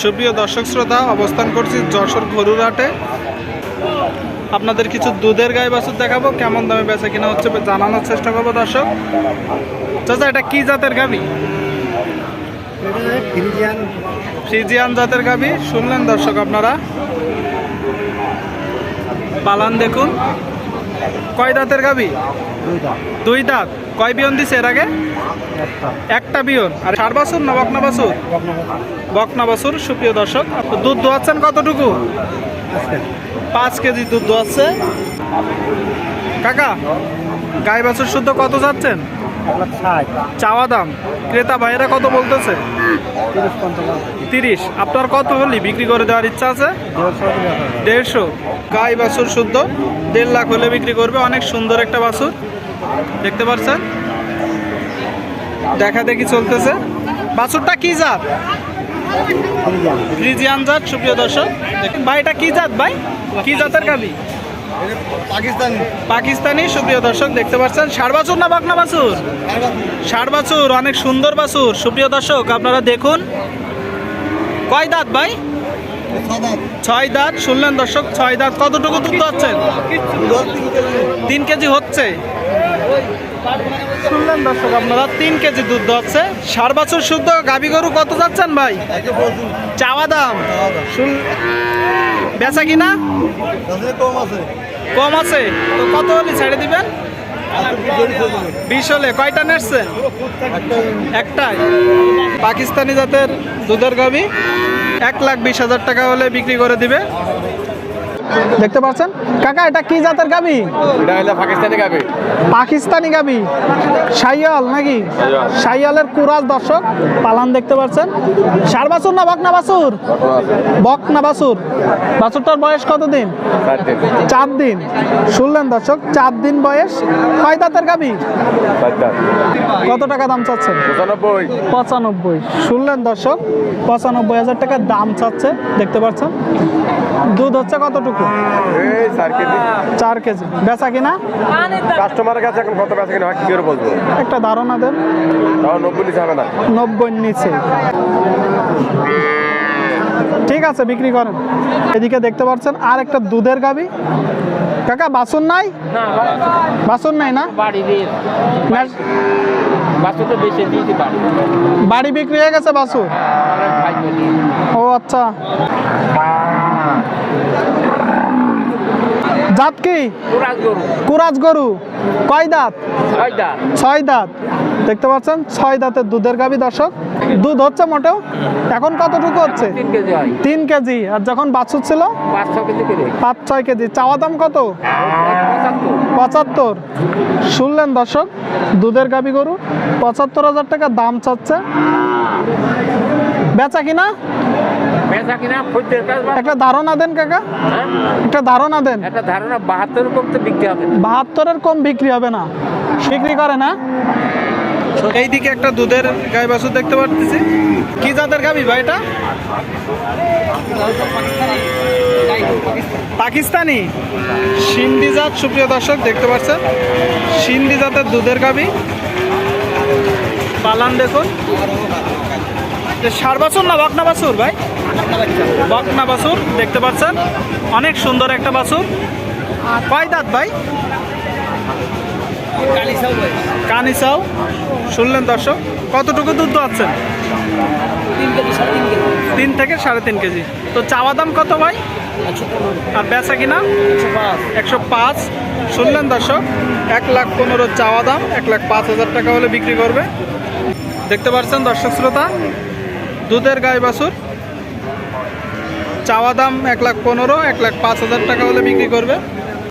সুপ্রিয় দর্শক শ্রোতা অবস্থান করছি যশোর গরুর হাটে। আপনাদের কিছু দুধের গায়ে বাছুর দেখাবো কেমন দামে বেচা কিনা হচ্ছে জানানোর চেষ্টা করব দর্শক। চাচা এটা কি জাতের গাবি? ফ্রিজিয়ান। ফ্রিজিয়ান জাতের গাবি। শুনলেন দর্শক আপনারা? পালান দেখুন। কয় দাঁতের গাবি? দুই দাঁত। কয় বিয়ন দিছে এর আগে? একটা। বিয়ন। আর ষাট বাছুর না বকনা বাছুর? বকনা বাছুর। সুপ্রিয় দর্শক আপনি দুধ দোয়াচ্ছেন কতটুকু? পাঁচ কেজি। দুধ দোয়াচ্ছে। কাকা গাই বাছুর শুদ্ধ কত যাচ্ছেন? চাওয়া দাম। ক্রেতা ভাইয়েরা কত বলতেছে? তিরিশ আপনার কত হলি বিক্রি করে দেওয়ার ইচ্ছা আছে? দেড়শো। গাই বাছুর শুদ্ধ। দেড় লাখ হলে বিক্রি করবে অনেক সুন্দর একটা বাছুর। দেখতে পাচ্ছেন দেখা দেখি চলতেছে। বাছুরটা কি জাত? ফ্রিজিয়ান জাত সুপ্রিয় দর্শক। দেখুন ভাই এটা কি জাত ভাই? কি জাতের গাবি পাকিস্তান। পাকিস্তানি সুপ্রিয় দর্শক দেখতে পাচ্ছেন ষাড় বাছুর না বাকনা বাছুর। ষাড় বাছুর অনেক সুন্দর বাছুর। সুপ্রিয় দর্শক আপনারা দেখুন। কয় দাঁত ভাই? ছয় দাঁত, শুনলেন দর্শক, ছয় দাঁত। কতটুকু দুধ পাচ্ছেন তিন কেজি হচ্ছে। শুনলেন দর্শক, আপনারা তিন কেজি দুধ হচ্ছে ষাড় বাছুর শুদ্ধ গাবি গরু কত যাচ্ছেন ভাই? চাওয়া দাম। বেচা কিনা? কম আছে। তো কত হলে ছেড়ে দিবেন? বিশ হলে। কয়টা নেসছেন একটাই। পাকিস্তানি জাতের দুধের গাবি এক লাখ বিশ হাজার টাকা হলে বিক্রি করে দিবে। দেখতে পাচ্ছেন? কাকা এটা কি জাতের গাবি? এটা হলো পাকিস্তানি গাবি। পাকিস্তানি গাবি। সাইয়াল নাকি? শাইয়ালের কুরাজ দর্শক পালান দেখতে পাচ্ছেন। সার বাছুর না বকনা বাছুর? বকনা বাছুর। বাছুরটার বয়স কত দিন চার দিন। চার দিন। শুনলেন দর্শক চার দিন বয়স। কয় দাঁতের গাবি? কত টাকা দাম চাচ্ছেন? পঁচানব্বই। পঁচানব্বই। শুনলেন দর্শক পঁচানব্বই হাজার টাকা দাম চাচ্ছে। দেখতে পাচ্ছেন? দুধ হচ্ছে কতটুকু? এই চার কেজি। চার কেজি। বেচা কিনা? কাস্টমারের কাছে এখন কত বেচা কিনা কি করে বলব? একটা ধারণা দেন। নব্বই নিচে হবে না। নব্বই নিচে। ঠিক আছে বিক্রি করেন। এদিকে দেখতে পাচ্ছেন আর একটা দুধের গাবি। কাকা বাসন নাই? বাসন নাই না? বাড়ি বিক্রি হয়ে গেছে বাসু? ও আচ্ছা। জাত কি? কুরাজ গরু। কয় দাঁত? ছয় দাঁত। দেখতে পাচ্ছেন ছয় দাঁতের দুধের গাবি দর্শক। দুধ হচ্ছে মোটেও এখন কতটুকু হচ্ছে? তিন কেজি আর যখন বাছুর ছিল? পাঁচ ছয় কেজি চাওয়া দাম কত? পঁচাত্তর। পঁচাত্তর। শুনলেন দর্শক দুধের গাবি গরু পঁচাত্তর হাজার টাকা দাম চাচ্ছে। বেচা কিনা? বেচা কিনা খদ্দের কাজ বা- একটা ধারণা দেন কাকা। হ্যাঁ? একটা ধারণা দেন। একটা ধারণা বাহাত্তর কম তো বিকতে হবে। বাহাত্তরের কম বিক্রি হবে না। বিক্রি করে না? এইদিকে একটা দুধের গাই বাছুর দেখতে পাচ্ছি কি জাতের গাবি ভাই এটা? পাকিস্তানি। সিন্ধি জাত সুপ্রিয় দর্শক দেখতে পাচ্ছেন? সিন্ধি জাতের দুধের গাবি। পালান দেখুন। সার বাছুর না বকনা বাছুর ভাই? বকনা বাছুর, দেখতে পাচ্ছেন? অনেক সুন্দর একটা বাছুর। কয় দাঁত ভাই? কানিসাও। শুনলেন দর্শক, কতটুকু দুধ আছেন তিন থেকে সাড়ে তিন কেজি। তো চাওয়া দাম কত ভাই? আর বেচা কিনা? একশো পাঁচ। শুনলেন দর্শক, এক লাখ পনেরো চাওয়া দাম, এক লাখ পাঁচ হাজার টাকা হলে বিক্রি করবে। দেখতে পাচ্ছেন দর্শক শ্রোতা দুধের গায়ে বাছুর। চাওয়া দাম এক লাখ পনেরো, এক লাখ পাঁচ হাজার টাকা হলে বিক্রি করবে।